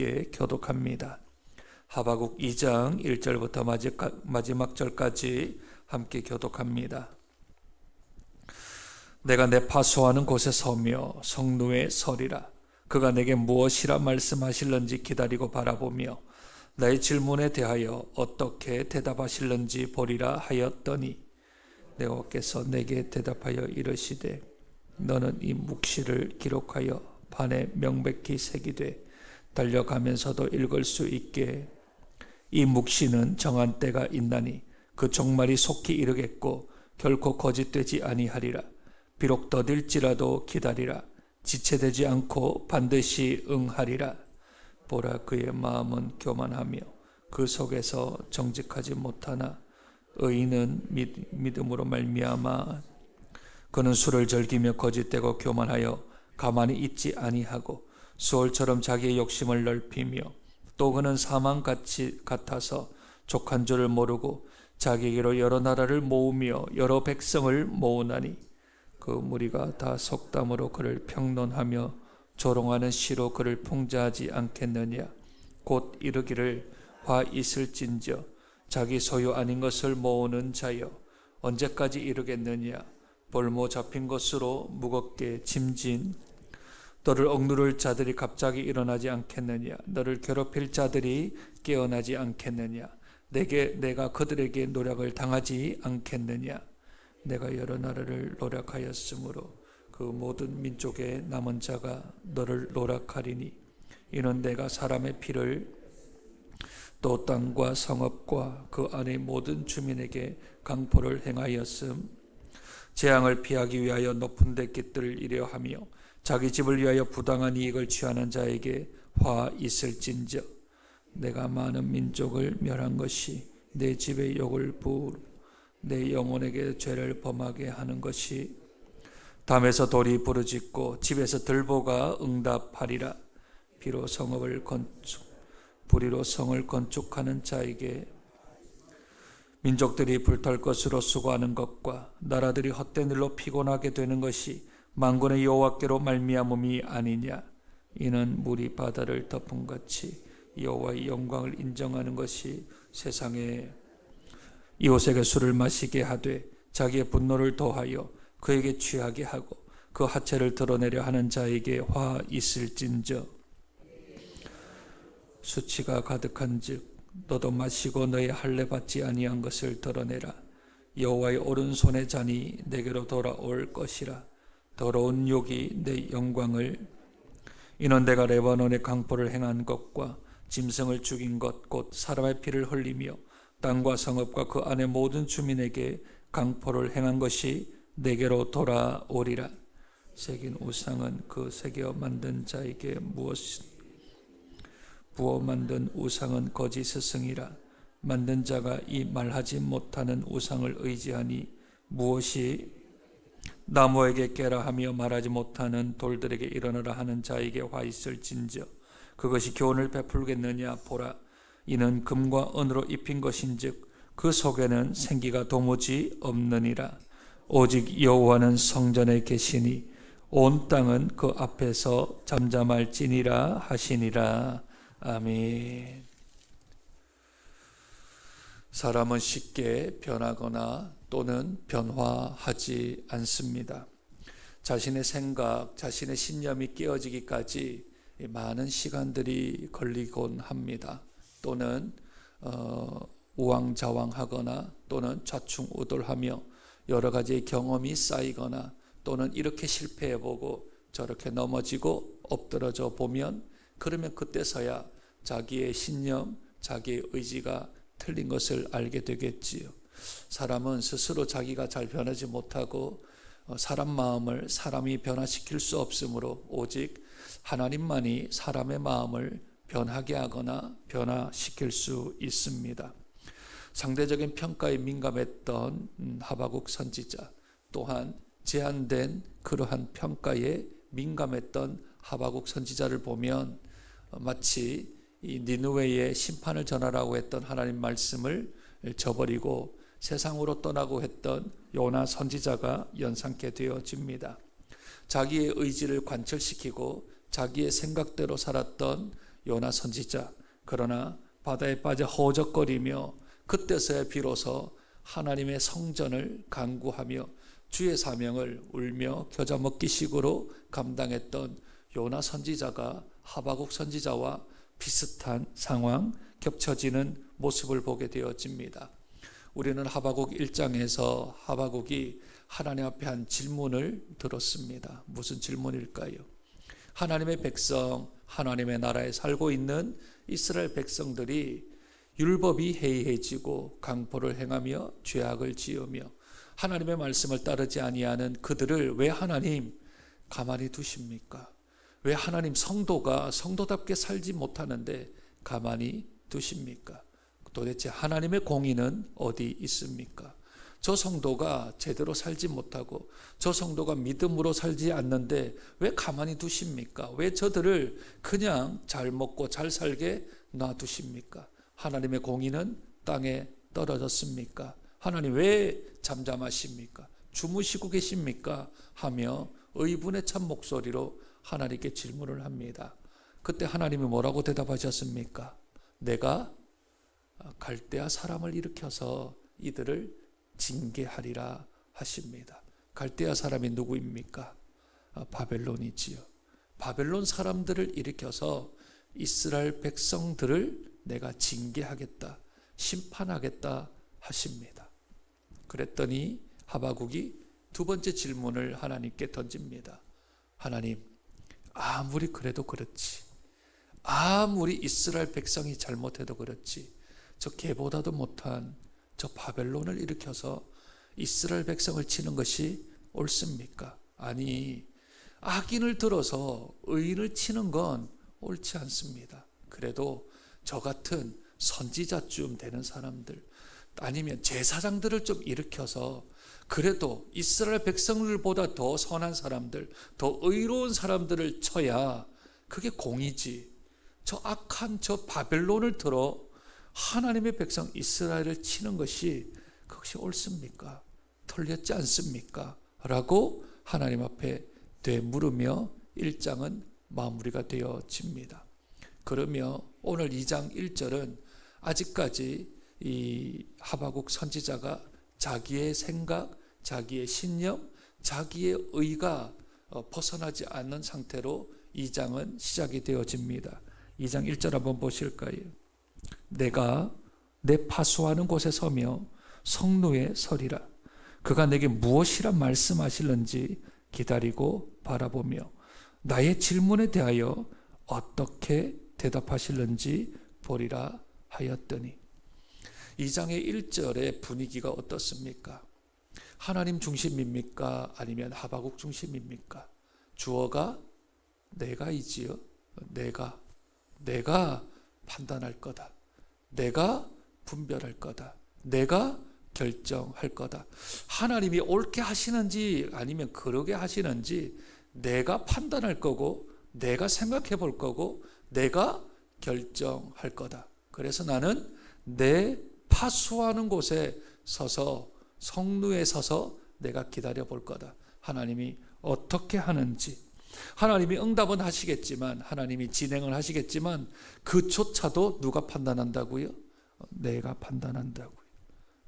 함께 교독합니다. 하바국 2장 1절부터 마지막 절까지 함께 교독합니다. 내가 내 파수하는 곳에 서며 성루에 서리라. 그가 내게 무엇이라 말씀하실런지 기다리고 바라보며 나의 질문에 대하여 어떻게 대답하실런지 보리라 하였더니 내가께서 내게 대답하여 이르시되 너는 이 묵시를 기록하여 판에 명백히 새기되 달려가면서도 읽을 수 있게 이 묵시는 정한 때가 있나니 그 종말이 속히 이르겠고 결코 거짓되지 아니하리라. 비록 더딜지라도 기다리라. 지체되지 않고 반드시 응하리라. 보라 그의 마음은 교만하며 그 속에서 정직하지 못하나 의인은 믿, 믿음으로 말미암아 그는 술을 즐기며 거짓되고 교만하여 가만히 있지 아니하고 수월처럼 자기의 욕심을 넓히며 또 그는 사망같이 같아서 족한 줄을 모르고 자기에게로 여러 나라를 모으며 여러 백성을 모으나니 그 무리가 다 속담으로 그를 평론하며 조롱하는 시로 그를 풍자하지 않겠느냐. 곧 이르기를 화 있을진저 자기 소유 아닌 것을 모으는 자여 언제까지 이르겠느냐. 볼모 잡힌 것으로 무겁게 짐진 너를 억누를 자들이 갑자기 일어나지 않겠느냐? 너를 괴롭힐 자들이 깨어나지 않겠느냐? 내게 내가 그들에게 노력을 당하지 않겠느냐? 내가 여러 나라를 노력하였으므로 그 모든 민족의 남은 자가 너를 노력하리니 이는 내가 사람의 피를 또 땅과 성읍과 그 안의 모든 주민에게 강포를 행하였음. 재앙을 피하기 위하여 높은 데 깃들을 이려 하며 자기 집을 위하여 부당한 이익을 취하는 자에게 화 있을진저 내가 많은 민족을 멸한 것이 내 집에 욕을 부으 내 영혼에게 죄를 범하게 하는 것이 담에서 돌이 부르짖고 집에서 들보가 응답하리라. 비로 성읍을 건축 불의로 성을 건축하는 자에게 민족들이 불탈 것으로 수고하는 것과 나라들이 헛된 일로 피곤하게 되는 것이 만군의 여호와께로 말미암음이 아니냐? 이는 물이 바다를 덮은 같이 여호와의 영광을 인정하는 것이 세상에 이웃에게 술을 마시게 하되 자기의 분노를 더하여 그에게 취하게 하고 그 하체를 드러내려 하는 자에게 화 있을진저. 수치가 가득한즉 너도 마시고 너의 할례 받지 아니한 것을 드러내라. 여호와의 오른손의 잔이 내게로 돌아올 것이라 더러운 욕이 내 영광을 이는 내가 레바논의 강포를 행한 것과 짐승을 죽인 것 곧 사람의 피를 흘리며 땅과 성읍과 그 안의 모든 주민에게 강포를 행한 것이 내게로 돌아오리라. 새긴 우상은 그 새겨 만든 자에게 무엇 부어 만든 우상은 거짓 스승이라. 만든 자가 이 말하지 못하는 우상을 의지하니 무엇이 나무에게 깨라 하며 말하지 못하는 돌들에게 일어나라 하는 자에게 화 있을진저. 그것이 교훈을 베풀겠느냐? 보라. 이는 금과 은으로 입힌 것인즉 그 속에는 생기가 도무지 없느니라. 오직 여호와는 성전에 계시니 온 땅은 그 앞에서 잠잠할지니라 하시니라. 아멘. 사람은 쉽게 변하거나 또는 변화하지 않습니다. 자신의 생각, 자신의 신념이 깨어지기까지 많은 시간들이 걸리곤 합니다. 또는 어, 우왕좌왕하거나 또는 좌충우돌하며 여러 가지의 경험이 쌓이거나 또는 이렇게 실패해보고 저렇게 넘어지고 엎드러져 보면 그러면 그때서야 자기의 신념, 자기의 의지가 틀린 것을 알게 되겠지요. 사람은 스스로 자기가 잘 변하지 못하고 어, 사람 마음을 사람이 변화시킬 수 없으므로 오직 하나님만이 사람의 마음을 변하게 하거나 변화시킬 수 있습니다. 상대적인 평가에 민감했던 음, 하바국 선지자 또한 제한된 그러한 평가에 민감했던 하바국 선지자를 보면 마치 이 니누웨의 심판을 전하라고 했던 하나님 말씀을 저버리고 세상으로 떠나고 했던 요나 선지자가 연상케 되어집니다. 자기의 의지를 관철시키고 자기의 생각대로 살았던 요나 선지자 그러나 바다에 빠져 허적거리며 그때서야 비로소 하나님의 성전을 강구하며 주의 사명을 울며 겨자 먹기식으로 감당했던 요나 선지자가 하바국 선지자와 비슷한 상황 겹쳐지는 모습을 보게 되어집니다. 우리는 하바국 1장에서 하바국이 하나님 앞에 한 질문을 들었습니다. 무슨 질문일까요? 하나님의 백성, 하나님의 나라에 살고 있는 이스라엘 백성들이 율법이 해이해지고 강포를 행하며 죄악을 지으며 하나님의 말씀을 따르지 아니하는 그들을 왜 하나님 가만히 두십니까? 왜 하나님 성도가 성도답게 살지 못하는데 가만히 두십니까? 도대체 하나님의 공의는 어디 있습니까? 저 성도가 제대로 살지 못하고 저 성도가 믿음으로 살지 않는데 왜 가만히 두십니까? 왜 저들을 그냥 잘 먹고 잘 살게 놔두십니까? 하나님의 공의는 땅에 떨어졌습니까? 하나님 왜 잠잠하십니까? 주무시고 계십니까? 하며 의분의 참 목소리로 하나님께 질문을 합니다. 그때 하나님이 뭐라고 대답하셨습니까? 내가 갈대아 사람을 일으켜서 이들을 징계하리라 하십니다. 갈대아 사람이 누구입니까? 아, 바벨론이지요. 바벨론 사람들을 일으켜서 이스라엘 백성들을 내가 징계하겠다, 심판하겠다 하십니다. 그랬더니 하바국이 두 번째 질문을 하나님께 던집니다. 하나님, 아무리 그래도 그렇지. 아무리 이스라엘 백성이 잘못해도 그렇지. 저 개보다도 못한 저 바벨론을 일으켜서 이스라엘 백성을 치는 것이 옳습니까? 아니, 악인을 들어서 의인을 치는 건 옳지 않습니다. 그래도 저 같은 선지자쯤 되는 사람들, 아니면 제사장들을 좀 일으켜서 그래도 이스라엘 백성들보다 더 선한 사람들, 더 의로운 사람들을 쳐야 그게 공이지. 저 악한 저 바벨론을 들어 하나님의 백성 이스라엘을 치는 것이 그것이 옳습니까? 틀렸지 않습니까? 라고 하나님 앞에 되물으며 1장은 마무리가 되어집니다. 그러며 오늘 2장 1절은 아직까지 이 하바국 선지자가 자기의 생각, 자기의 신념, 자기의 의가 어, 벗어나지 않는 상태로 2장은 시작이 되어집니다. 2장 1절 한번 보실까요? 내가 내 파수하는 곳에 서며 성루에 서리라. 그가 내게 무엇이라 말씀하실는지 기다리고 바라보며 나의 질문에 대하여 어떻게 대답하실는지 보리라 하였더니 2장의 1절의 분위기가 어떻습니까? 하나님 중심입니까? 아니면 하바국 중심입니까? 주어가 내가이지요. 내가 내가 판단할 거다. 내가 분별할 거다. 내가 결정할 거다. 하나님이 옳게 하시는지 아니면 그러게 하시는지 내가 판단할 거고 내가 생각해 볼 거고 내가 결정할 거다. 그래서 나는 내 파수하는 곳에 서서 성루에 서서 내가 기다려 볼 거다. 하나님이 어떻게 하는지 하나님이 응답은 하시겠지만 하나님이 진행을 하시겠지만 그조차도 누가 판단한다고요? 내가 판단한다고요.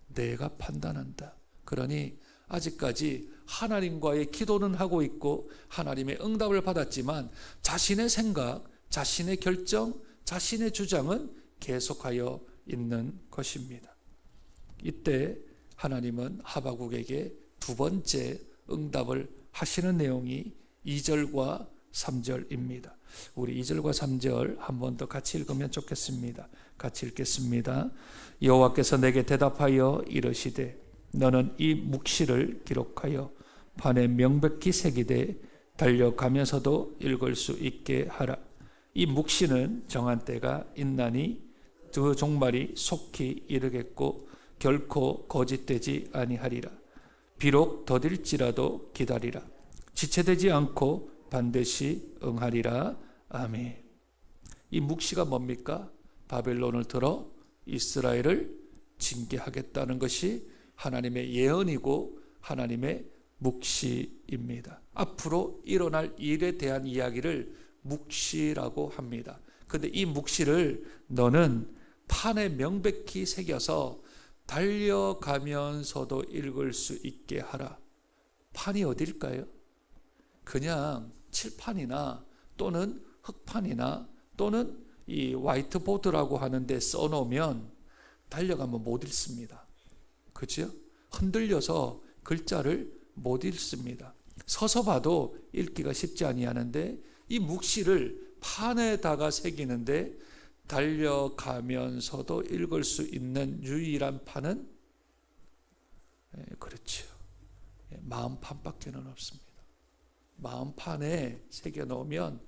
내가 판단한다. 그러니 아직까지 하나님과의 기도는 하고 있고 하나님의 응답을 받았지만 자신의 생각, 자신의 결정, 자신의 주장은 계속하여 있는 것입니다. 이때 하나님은 하바국에게 두 번째 응답을 하시는 내용이 2절과 3절입니다. 우리 2절과 3절 한 번 더 같이 읽으면 좋겠습니다. 같이 읽겠습니다. 여호와께서 내게 대답하여 이르시되 너는 이 묵시를 기록하여 판에 명백히 새기되 달려가면서도 읽을 수 있게 하라. 이 묵시는 정한 때가 있나니 그 종말이 속히 이르겠고 결코 거짓되지 아니하리라. 비록 더딜지라도 기다리라. 지체되지 않고 반드시 응하리라. 아멘. 이 묵시가 뭡니까? 바벨론을 들어 이스라엘을 징계하겠다는 것이 하나님의 예언이고 하나님의 묵시입니다. 앞으로 일어날 일에 대한 이야기를 묵시라고 합니다. 근데 이 묵시를 너는 판에 명백히 새겨서 달려가면서도 읽을 수 있게 하라. 판이 어딜까요? 그냥 칠판이나 또는 흑판이나 또는 이 화이트보드라고 하는데 써놓으면 달려가면 못 읽습니다. 그죠? 흔들려서 글자를 못 읽습니다. 서서 봐도 읽기가 쉽지 아니하는데 이 묵시를 판에다가 새기는데 달려가면서도 읽을 수 있는 유일한 판은 예, 그렇죠. 예, 마음판밖에는 없습니다. 마음판에 새겨 놓으면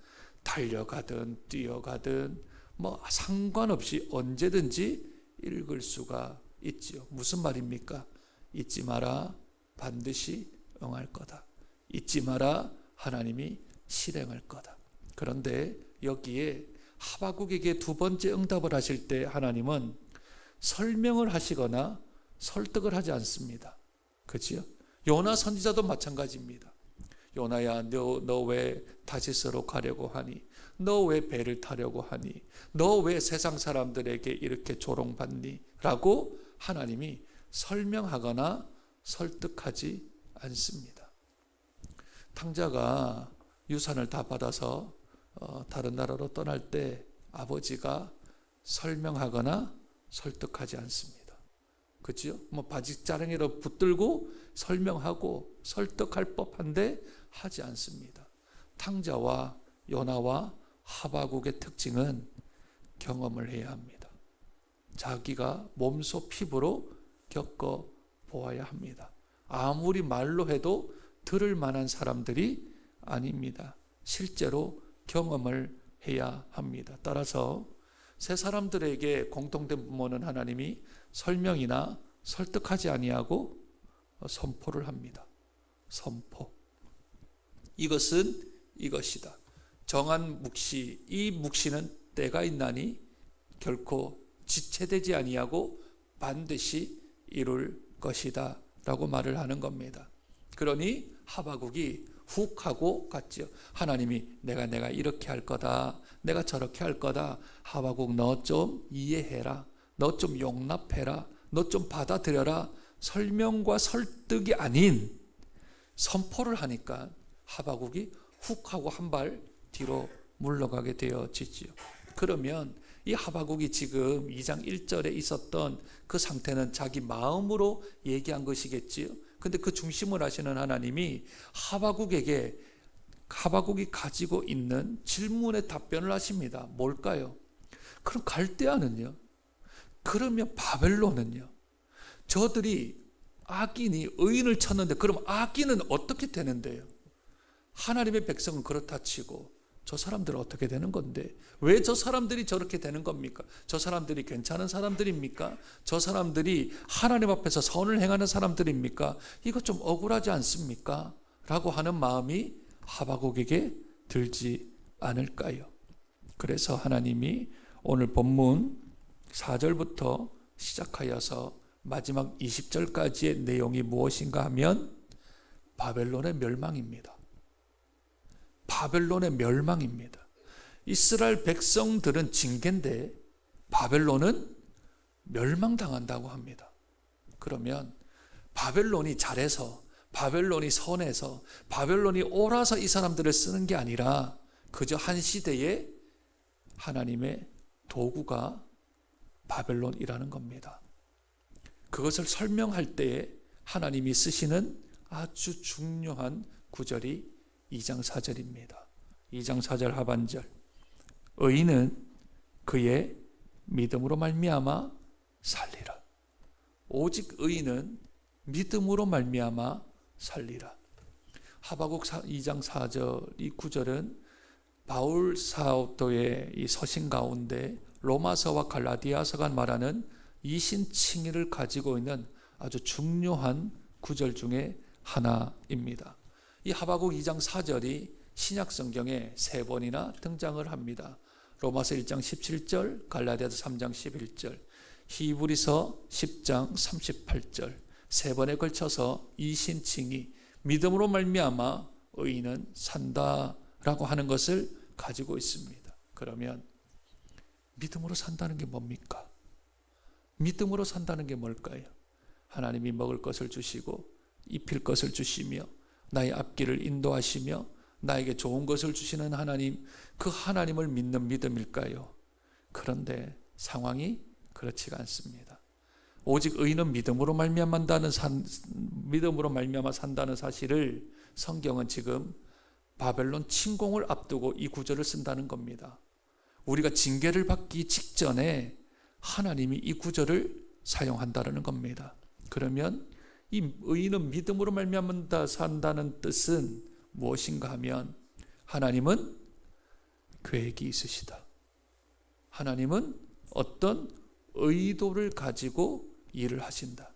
달려가든 뛰어가든 뭐 상관없이 언제든지 읽을 수가 있지요. 무슨 말입니까? 잊지 마라 반드시 응할 거다. 잊지 마라 하나님이 실행할 거다. 그런데 여기에 하바국에게 두 번째 응답을 하실 때 하나님은 설명을 하시거나 설득을 하지 않습니다. 그지요? 요나 선지자도 마찬가지입니다. 요나야 너 왜 다시스로 가려고 하니? 너 왜 배를 타려고 하니? 너 왜 세상 사람들에게 이렇게 조롱받니? 라고 하나님이 설명하거나 설득하지 않습니다. 탕자가 유산을 다 받아서 어, 다른 나라로 떠날 때 아버지가 설명하거나 설득하지 않습니다. 그지요? 뭐 바지 자랑이로 붙들고 설명하고 설득할 법한데 하지 않습니다. 탕자와 요나와 하바국의 특징은 경험을 해야 합니다. 자기가 몸소 피부로 겪어 보아야 합니다. 아무리 말로 해도 들을 만한 사람들이 아닙니다. 실제로 경험을 해야 합니다. 따라서 새 사람들에게 공통된 부모는 하나님이 설명이나 설득하지 아니하고 선포를 합니다. 선포. 이것은 이것이다. 정한 묵시, 이 묵시는 때가 있나니 결코 지체되지 아니하고 반드시 이룰 것이다. 라고 말을 하는 겁니다. 그러니 하바국이 훅 하고 갔죠. 하나님이 내가 내가 이렇게 할 거다. 내가 저렇게 할 거다. 하바국 너 좀 이해해라. 너 좀 용납해라. 너 좀 받아들여라. 설명과 설득이 아닌 선포를 하니까 하바국이 훅 하고 한 발 뒤로 물러가게 되어지지요. 그러면 이 하바국이 지금 2장 1절에 있었던 그 상태는 자기 마음으로 얘기한 것이겠지요. 근데 그 중심을 하시는 하나님이 하바국에게 하바국이 가지고 있는 질문에 답변을 하십니다. 뭘까요? 그럼 갈대아는요? 그러면 바벨론은요? 저들이 악인이 의인을 쳤는데 그럼 악인은 어떻게 되는데요? 하나님의 백성은 그렇다 치고 저 사람들은 어떻게 되는 건데 왜 저 사람들이 저렇게 되는 겁니까? 저 사람들이 괜찮은 사람들입니까? 저 사람들이 하나님 앞에서 선을 행하는 사람들입니까? 이거 좀 억울하지 않습니까? 라고 하는 마음이 하바국에게 들지 않을까요? 그래서 하나님이 오늘 본문 4절부터 시작하여서 마지막 20절까지의 내용이 무엇인가 하면 바벨론의 멸망입니다. 바벨론의 멸망입니다. 이스라엘 백성들은 징계인데 바벨론은 멸망당한다고 합니다. 그러면 바벨론이 잘해서 바벨론이 선해서 바벨론이 옳아서 이 사람들을 쓰는 게 아니라 그저 한 시대에 하나님의 도구가 바벨론이라는 겁니다. 그것을 설명할 때에 하나님이 쓰시는 아주 중요한 구절이 2장 4절입니다. 2장 4절 하반절. 의인은 그의 믿음으로 말미암아 살리라. 오직 의인은 믿음으로 말미암아 살리라. 하바국 2장 4절 이 구절은 바울 사도의 이 서신 가운데 로마서와 갈라디아서가 말하는 이신칭의를 가지고 있는 아주 중요한 구절 중에 하나입니다. 이 하바국 2장 4절이 신약 성경에 세 번이나 등장을 합니다. 로마서 1장 17절, 갈라디아서 3장 11절, 히브리서 10장 38절 세 번에 걸쳐서 이 신칭이 믿음으로 말미암아 의인은 산다라고 하는 것을 가지고 있습니다. 그러면 믿음으로 산다는 게 뭡니까? 믿음으로 산다는 게 뭘까요? 하나님이 먹을 것을 주시고 입힐 것을 주시며 나의 앞길을 인도하시며 나에게 좋은 것을 주시는 하나님, 그 하나님을 믿는 믿음일까요? 그런데 상황이 그렇지가 않습니다. 오직 의인은 믿음으로 말미암한다는 산, 믿음으로 말미암아 산다는 사실을 성경은 지금 바벨론 침공을 앞두고 이 구절을 쓴다는 겁니다. 우리가 징계를 받기 직전에 하나님이 이 구절을 사용한다는 겁니다. 그러면 이 의인은 믿음으로 말미암는다 산다는 뜻은 무엇인가 하면 하나님은 계획이 있으시다. 하나님은 어떤 의도를 가지고 일을 하신다.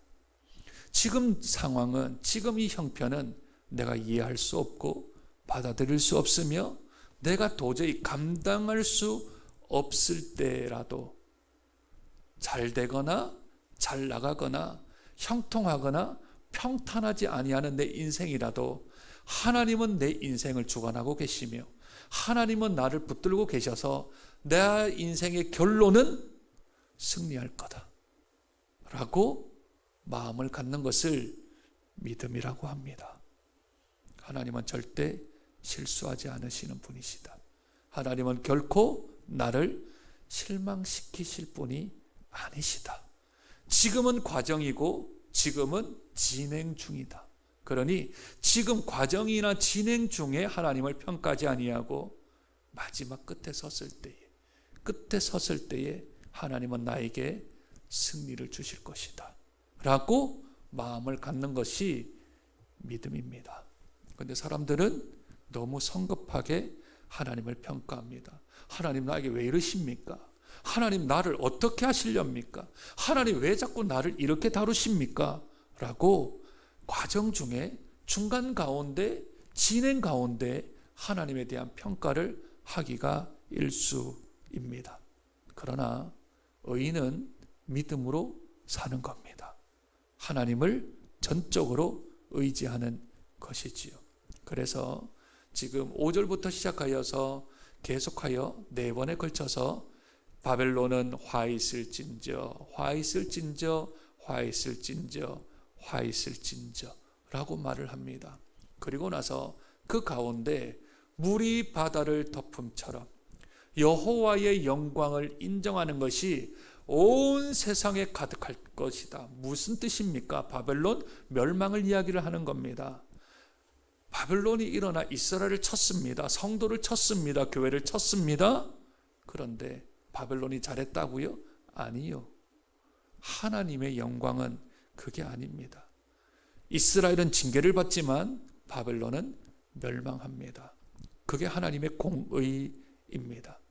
지금 상황은 지금 이 형편은 내가 이해할 수 없고 받아들일 수 없으며 내가 도저히 감당할 수 없을 때라도 잘 되거나 잘 나가거나 형통하거나 평탄하지 아니하는 내 인생이라도 하나님은 내 인생을 주관하고 계시며 하나님은 나를 붙들고 계셔서 내 인생의 결론은 승리할 거다. 라고 마음을 갖는 것을 믿음이라고 합니다. 하나님은 절대 실수하지 않으시는 분이시다. 하나님은 결코 나를 실망시키실 분이 아니시다. 지금은 과정이고 지금은 진행 중이다. 그러니 지금 과정이나 진행 중에 하나님을 평가하지 아니하고 마지막 끝에 섰을 때에 끝에 섰을 때에 하나님은 나에게 승리를 주실 것이다. 라고 마음을 갖는 것이 믿음입니다. 그런데 사람들은 너무 성급하게 하나님을 평가합니다. 하나님 나에게 왜 이러십니까? 하나님 나를 어떻게 하시렵니까? 하나님 왜 자꾸 나를 이렇게 다루십니까? 라고 과정 중에 중간 가운데 진행 가운데 하나님에 대한 평가를 하기가 일수입니다. 그러나 의인은 믿음으로 사는 겁니다. 하나님을 전적으로 의지하는 것이지요. 그래서 지금 5절부터 시작하여서 계속하여 네 번에 걸쳐서 바벨론은 화 있을진저, 화 있을진저, 화 있을진저, 화 있을진저 라고 말을 합니다. 그리고 나서 그 가운데 물이 바다를 덮음처럼 여호와의 영광을 인정하는 것이 온 세상에 가득할 것이다. 무슨 뜻입니까? 바벨론 멸망을 이야기를 하는 겁니다. 바벨론이 일어나 이스라엘을 쳤습니다. 성도를 쳤습니다. 교회를 쳤습니다. 그런데 바벨론이 잘했다고요? 아니요. 하나님의 영광은 그게 아닙니다. 이스라엘은 징계를 받지만 바벨론은 멸망합니다. 그게 하나님의 공의입니다.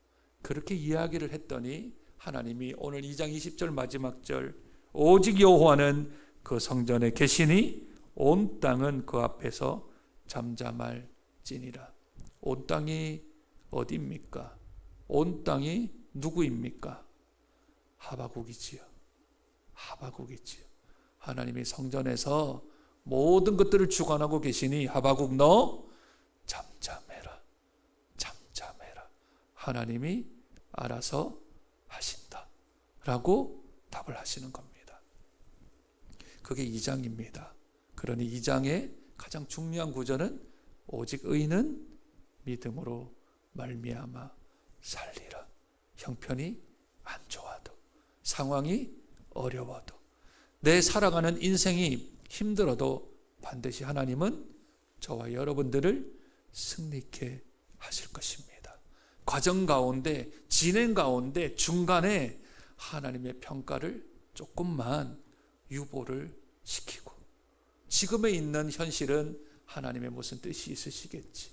그렇게 이야기를 했더니 하나님이 오늘 2장 20절 마지막 절 오직 여호와는 그 성전에 계시니 온 땅은 그 앞에서 잠잠할지니라. 온 땅이 어디입니까? 온 땅이 누구입니까? 하바국이지요. 하바국이지요. 하나님이 성전에서 모든 것들을 주관하고 계시니 하바국 너 잠잠해라. 잠잠해라. 하나님이 알아서 하신다. 라고 답을 하시는 겁니다. 그게 2장입니다. 그러니 2장의 가장 중요한 구절은 오직 의인은 믿음으로 말미암아 살리라. 형편이 안 좋아도 상황이 어려워도 내 살아가는 인생이 힘들어도 반드시 하나님은 저와 여러분들을 승리케 하실 것입니다. 과정 가운데 진행 가운데 중간에 하나님의 평가를 조금만 유보를 시키고 지금에 있는 현실은 하나님의 무슨 뜻이 있으시겠지.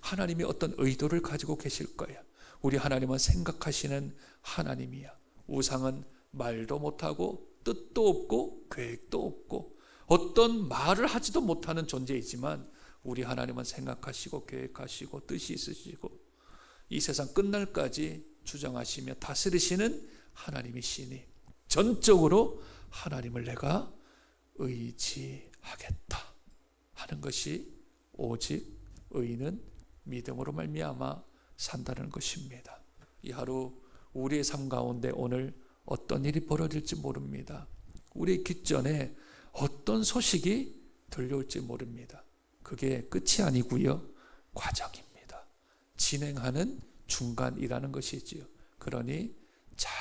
하나님이 어떤 의도를 가지고 계실 거야. 우리 하나님은 생각하시는 하나님이야. 우상은 말도 못하고 뜻도 없고 계획도 없고 어떤 말을 하지도 못하는 존재이지만 우리 하나님은 생각하시고 계획하시고 뜻이 있으시고 이 세상 끝날까지 주장하시며 다스리시는 하나님이시니 전적으로 하나님을 내가 의지하겠다 하는 것이 오직 의인은 믿음으로 말미암아 산다는 것입니다. 이 하루 우리의 삶 가운데 오늘 어떤 일이 벌어질지 모릅니다. 우리 귓전에 어떤 소식이 들려올지 모릅니다. 그게 끝이 아니고요. 과정입니다. 진행하는 중간이라는 것이지요. 그러니 잘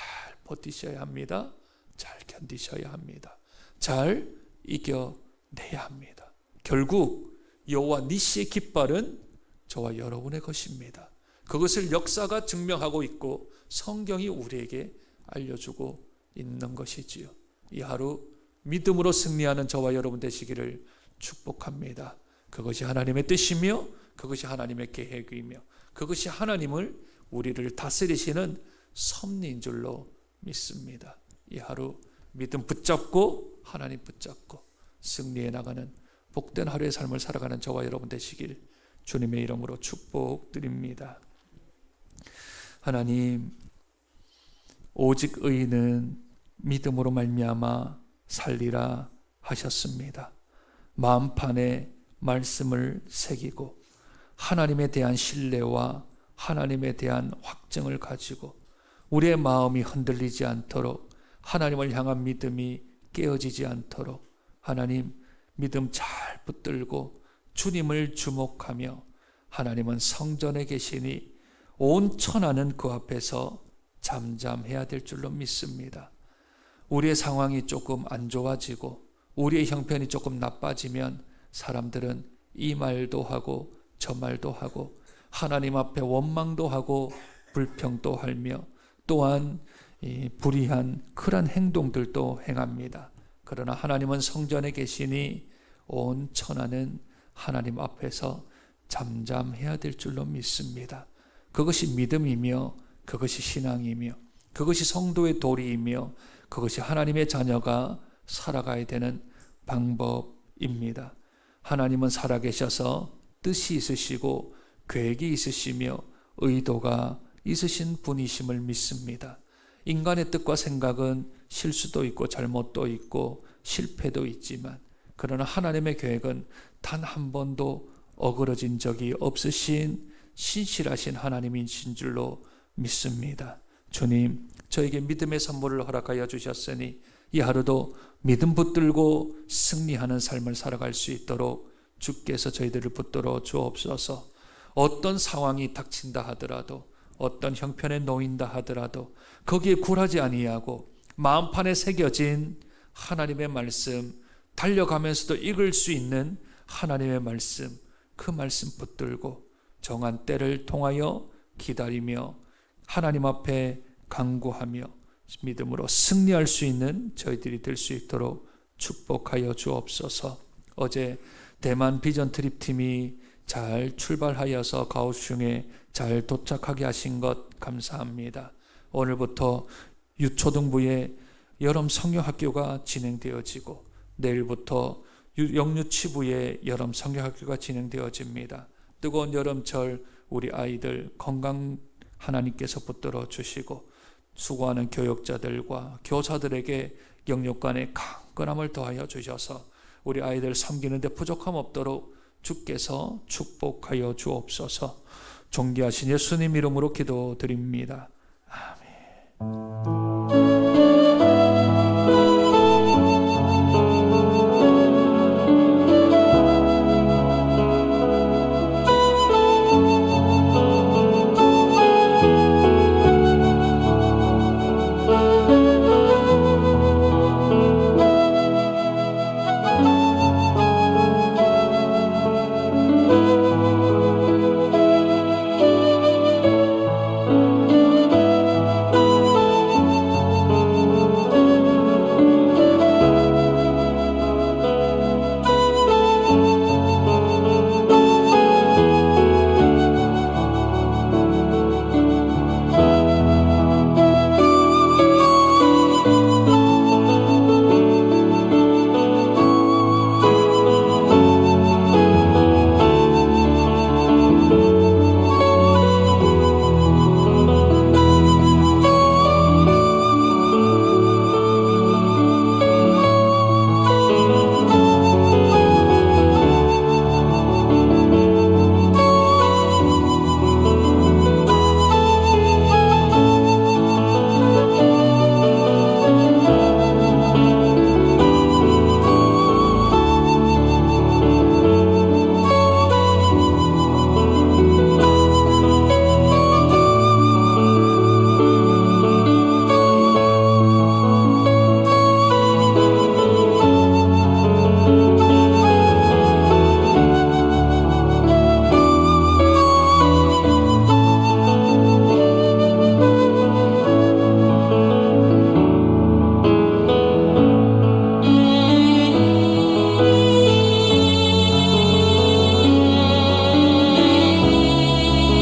버티셔야 합니다. 잘 견디셔야 합니다. 잘 이겨내야 합니다. 결국 여호와 니시의 깃발은 저와 여러분의 것입니다. 그것을 역사가 증명하고 있고 성경이 우리에게 알려주고 있는 것이지요. 이 하루 믿음으로 승리하는 저와 여러분 되시기를 축복합니다. 그것이 하나님의 뜻이며 그것이 하나님의 계획이며 그것이 하나님을 우리를 다스리시는 섭리인 줄로 믿습니다. 이 하루 믿음 붙잡고 하나님 붙잡고 승리해 나가는 복된 하루의 삶을 살아가는 저와 여러분 되시길 주님의 이름으로 축복드립니다. 하나님 오직 의인은 믿음으로 말미암아 살리라 하셨습니다. 마음판에 말씀을 새기고 하나님에 대한 신뢰와 하나님에 대한 확증을 가지고 우리의 마음이 흔들리지 않도록 하나님을 향한 믿음이 깨어지지 않도록 하나님 믿음 잘 붙들고 주님을 주목하며 하나님은 성전에 계시니 온 천하는 그 앞에서 잠잠해야 될 줄로 믿습니다. 우리의 상황이 조금 안 좋아지고 우리의 형편이 조금 나빠지면 사람들은 이 말도 하고 저 말도 하고 하나님 앞에 원망도 하고 불평도 하며 또한 불의한 그런 행동들도 행합니다. 그러나 하나님은 성전에 계시니 온 천하는 하나님 앞에서 잠잠해야 될 줄로 믿습니다. 그것이 믿음이며 그것이 신앙이며 그것이 성도의 도리이며 그것이 하나님의 자녀가 살아가야 되는 방법입니다. 하나님은 살아계셔서 뜻이 있으시고 계획이 있으시며 의도가 있으신 분이심을 믿습니다. 인간의 뜻과 생각은 실수도 있고 잘못도 있고 실패도 있지만 그러나 하나님의 계획은 단 한 번도 어그러진 적이 없으신 신실하신 하나님이신 줄로 믿습니다. 주님, 저에게 믿음의 선물을 허락하여 주셨으니 이 하루도 믿음 붙들고 승리하는 삶을 살아갈 수 있도록 주께서 저희들을 붙들어 주옵소서. 어떤 상황이 닥친다 하더라도 어떤 형편에 놓인다 하더라도 거기에 굴하지 아니하고 마음판에 새겨진 하나님의 말씀 달려가면서도 읽을 수 있는 하나님의 말씀 그 말씀 붙들고 정한 때를 통하여 기다리며 하나님 앞에 간구하며 믿음으로 승리할 수 있는 저희들이 될 수 있도록 축복하여 주옵소서. 어제 대만 비전 트립 팀이 잘 출발하여서 가오슝에 잘 도착하게 하신 것 감사합니다. 오늘부터 유초등부에 여름 성교학교가 진행되어지고 내일부터 영유치부에 여름 성교학교가 진행되어집니다. 뜨거운 여름철 우리 아이들 건강 하나님께서 붙들어 주시고 수고하는 교육자들과 교사들에게 영육간의 강건함을 더하여 주셔서 우리 아이들 섬기는데 부족함 없도록 주께서 축복하여 주옵소서 존귀하신 예수님 이름으로 기도드립니다. 아멘.